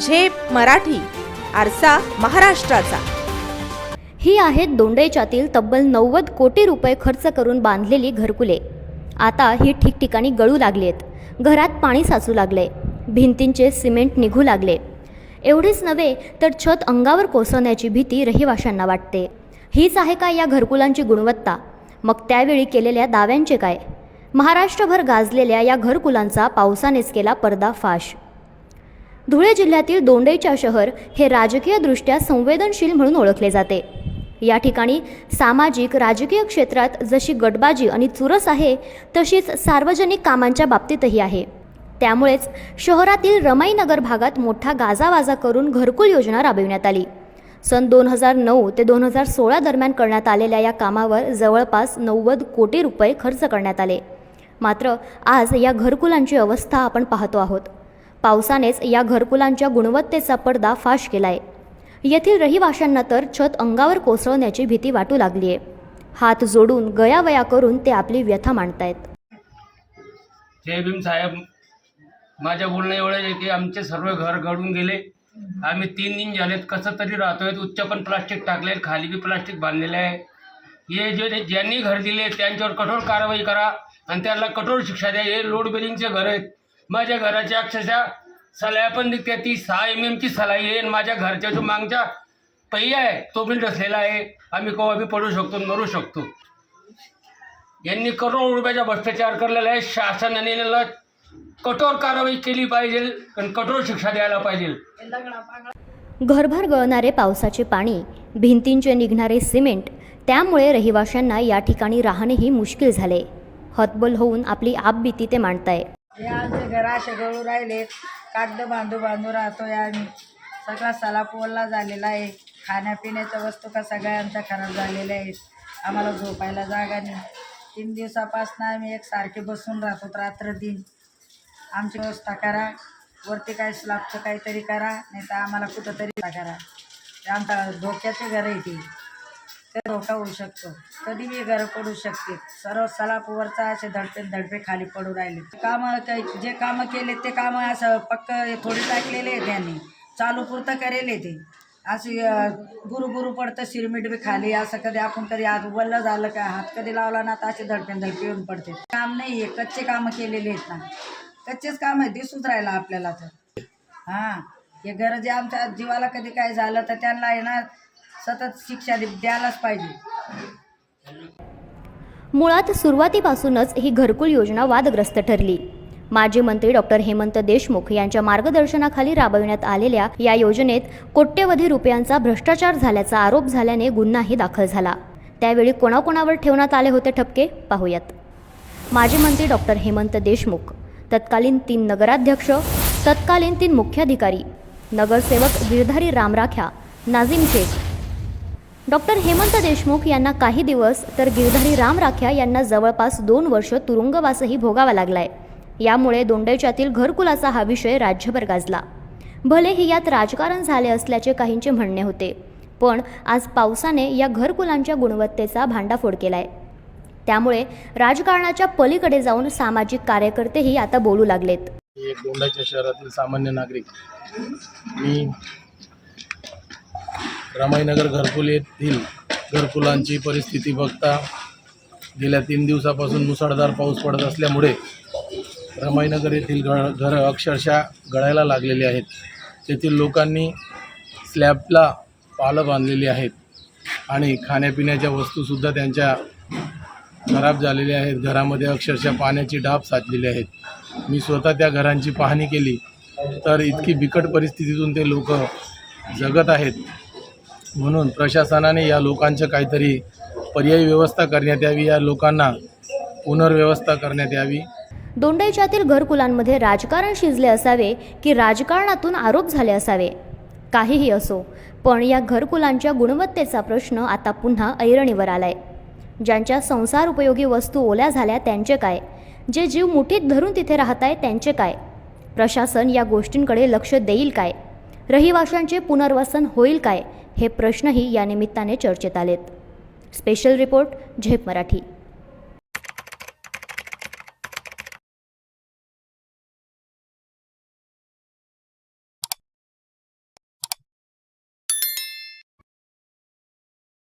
झेप मराठी आरसा महाराष्ट्राचा. ही आहेत दोंडेच्यातील तब्बल नव्वद कोटी रुपये खर्च करून बांधलेली घरकुले. आता ही ठिकठिकाणी गळू लागली आहेत घरात पाणी साचू लागले. भिंतींचे सिमेंट निघू लागले. एवढेच नव्हे तर छत अंगावर कोसळण्याची भीती रहिवाशांना वाटते. हीच आहे का या घरकुलांची गुणवत्ता? मग त्यावेळी केलेल्या दाव्यांचे काय? महाराष्ट्रभर गाजलेल्या या घरकुलांचा पावसानेच केला पर्दाफाश धुळे जिल्ह्यातील दोंडेच्या शहर हे राजकीयदृष्ट्या संवेदनशील म्हणून ओळखले जाते. या ठिकाणी सामाजिक राजकीय क्षेत्रात जशी गटबाजी आणि चुरस आहे तशीच सार्वजनिक कामांच्या बाबतीतही आहे. त्यामुळेच शहरातील रमाईनगर भागात मोठा गाजावाजा करून घरकुल योजना राबविण्यात आली. सन दोन हजार नऊ ते दोन हजार सोळा दरम्यान करण्यात आलेल्या या कामावर जवळपास नव्वद कोटी रुपये खर्च करण्यात आले. मात्र आज या घरकुलांची अवस्था आपण पाहतो आहोत. पावसानेच या घरकुलांच्या गुणवत्तेचा पडदा फाश केलाय. येथील रहिवाशांना तर छत अंगावर कोसळण्याची भीती वाटू लागली आहे. हात जोडून गयावया करून ते आपली व्यथा मांडतायत. जय भीम साहेब. माझ्या बोलणं एवढं आहे की आमचे सर्व घर घडून गेले. आम्ही तीन दिन झालेत. कसं तरी राहतोय उच्च पण प्लास्टिक टाकले खाली बी प्लास्टिक बांधलेले आहे. हे जे ज्यांनी घर दिले त्यांच्यावर कठोर कारवाई करा आणि त्यांना कठोर शिक्षा द्या. हे लोड बिलिंगचे घर आहेत. माझ्या घराच्या अक्षरशः सलाया पण निघते. ती सहा एम एमची सलाई आहे आणि माझ्या घरच्या जो मागच्या पहिया आहे तो बी रचलेला आहे. आम्ही केव्हा बी पडू शकतो मरू शकतो. यांनी करोड रुपयाचा भ्रष्टाचार केलेला आहे. शासनाने कठोर कारवाई केली पाहिजे आणि कठोर शिक्षा द्यायला पाहिजे. घरभर गळणारे पावसाचे पाणी भिंतींचे निघणारे सिमेंट त्यामुळे रहिवाशांना या ठिकाणी राहणेही मुश्किल झाले. हतबल होऊन आपली आपबीती ते मांडताय. हे आमचे घर असे गळू राहिलेत. कागद बांधू बांधू राहतोय आम्ही. सगळा सलाप पोलला झालेला आहे. खाण्यापिण्याच्या वस्तू का सगळ्या आमच्या खराब झालेल्या आहेत. आम्हाला झोपायला जागा नाही. तीन दिवसापासून आम्ही एक सारखे बसून राहतो रात्र दिन आमची व्यवस्था करा. वरती काय स्लॅबचं काहीतरी करा. नाही तर आम्हाला कुठंतरी करा. आमचा आमच्या धोक्याचे घर आहे ते. ते धोका होऊ शकतो. कधी बी पडू शकते. सर्व सलापूवरचा असे धडपे धडपे खाली पडू राहिले. कामं काही जे कामं केले ते कामं असं पक्क थोडी टाकलेले त्यांनी चालू पुरतं करेले ते. अशी गुरु गुरु पडतं शिरमिट बी खाली. असं कधी आपण कधी आज वल्ल झालं का हात कधी लावला ना तर असे धडपे धडपे येऊन पडते. काम नाही आहे कच्चे कामं केलेले आहेत ना. कच्चेच काम आहे दिसूच राहिलं आपल्याला तर. हां. हे घर जे आमच्या जीवाला कधी काय झालं तर त्यांना आहे ना सतत शिक्षा द्यायलाच पाहिजे. मुळात सुरुवातीपासूनच ही घरकुल योजना वादग्रस्त ठरली. माजी मंत्री डॉक्टर हेमंत देशमुख यांच्या मार्गदर्शनाखाली राबविण्यात आलेल्या या योजनेत कोट्यवधी रुपयांचा भ्रष्टाचार झाल्याचा आरोप झाल्याने गुन्हाही दाखल झाला. त्यावेळी कोणाकोणावर ठेवण्यात आले होते ठपके? पाहूयात. माजी मंत्री डॉक्टर हेमंत देशमुख तत्कालीन तीन नगराध्यक्ष तत्कालीन तीन मुख्याधिकारी नगरसेवक गिरधारी रामराख्या नाझीम शेख डॉक्टर हेमंत देशमुख यांना काही दिवस तर गिरधारी राम राख्या यांना जवळपास दोन वर्ष तुरुंगवासही भोगावा लागलाय. यामुळे दोंडेच्यातील घरकुलाचा हा विषय राज्यभर गाजला. भलेही यात राजकारण झाले असल्याचे काहींचे म्हणणे होते पण आज पावसाने या घरकुलांच्या गुणवत्तेचा भांडाफोड केलाय. त्यामुळे राजकारणाच्या पलीकडे जाऊन सामाजिक कार्यकर्तेही आता बोलू लागलेत. शहरातील सामान्य नागरिक. मी रमाईनगर घरकुल येथील घरकुलांची परिस्थिती बघता गेल्या तीन दिवसापासून मुसळधार पाऊस पडत असल्यामुळे रमाईनगर येथील घ घरं अक्षरशः गळायला लागलेली आहेत. तेथील लोकांनी स्लॅबला पालं बांधलेली आहेत आणि खाण्यापिण्याच्या वस्तूसुद्धा त्यांच्या खराब झालेल्या आहेत. घरामध्ये अक्षरशः पाण्याची डाब साचलेली आहेत. मी स्वतः त्या घरांची पाहणी केली तर इतकी बिकट परिस्थितीतून ते लोक जगत आहेत. म्हणून प्रशासनाने या लोकांचं काहीतरी पर्यायी व्यवस्था करण्यात यावी या लोकांना पुनर्व्यवस्था करण्यात यावी. दोंडाईच्यातील घरकुलांमध्ये राजकारण शिजले असावे की राजकारणातून आरोप झाले असावे? काहीही असो पण या घरकुलांच्या गुणवत्तेचा प्रश्न आता पुन्हा ऐरणीवर आलाय. ज्यांच्या संसार उपयोगी वस्तू ओल्या झाल्या त्यांचे काय? जे जीव मुठीत धरून तिथे राहत आहे त्यांचे काय? प्रशासन या गोष्टींकडे लक्ष देईल काय? रहिवाशांचे पुनर्वसन होईल काय हे प्रश्नही या निमित्ताने चर्चेत आलेत. स्पेशल रिपोर्ट झेप मराठी.